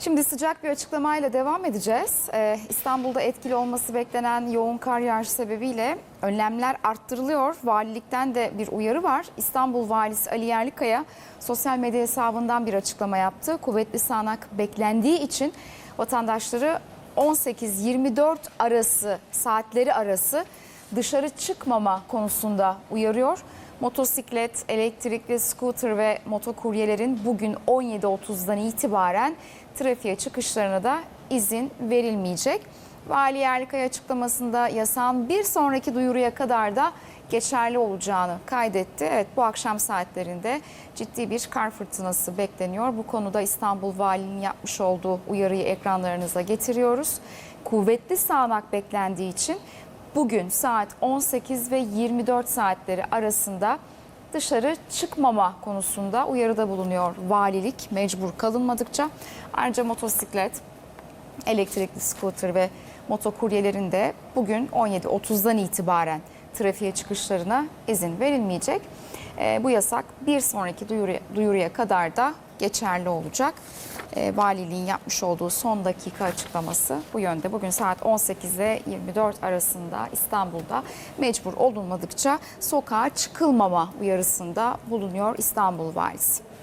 Şimdi sıcak bir açıklamayla devam edeceğiz. Ee, İstanbul'da etkili olması beklenen yoğun kar yağışı sebebiyle önlemler arttırılıyor. Valilikten de bir uyarı var. İstanbul Valisi Ali Yerlikaya sosyal medya hesabından bir açıklama yaptı. Kuvvetli sağanak beklendiği için vatandaşları 18-24 arası saatleri arası dışarı çıkmama konusunda uyarıyor. Motosiklet, elektrikli scooter ve motokuryelerin bugün 17.30'dan itibaren trafiğe çıkışlarına da izin verilmeyecek. Vali Yerlikaya açıklamasında yasağın bir sonraki duyuruya kadar da geçerli olacağını kaydetti. Evet bu akşam saatlerinde ciddi bir kar fırtınası bekleniyor. Bu konuda İstanbul Valiliğinin yapmış olduğu uyarıyı ekranlarınıza getiriyoruz. Kuvvetli sağanak beklendiği için bugün saat 18 ve 24 saatleri arasında dışarı çıkmama konusunda uyarıda bulunuyor valilik mecbur kalınmadıkça. Ayrıca motosiklet, elektrikli scooter ve motokuryelerin de bugün 17.30'dan itibaren trafiğe çıkışlarına izin verilmeyecek. Ee, bu yasak bir sonraki duyuruya, duyuruya kadar da geçerli olacak. Ee, valiliğin yapmış olduğu son dakika açıklaması bu yönde. Bugün saat 18 ile 24 arasında İstanbul'da mecbur olunmadıkça sokağa çıkılmama uyarısında bulunuyor İstanbul Valisi.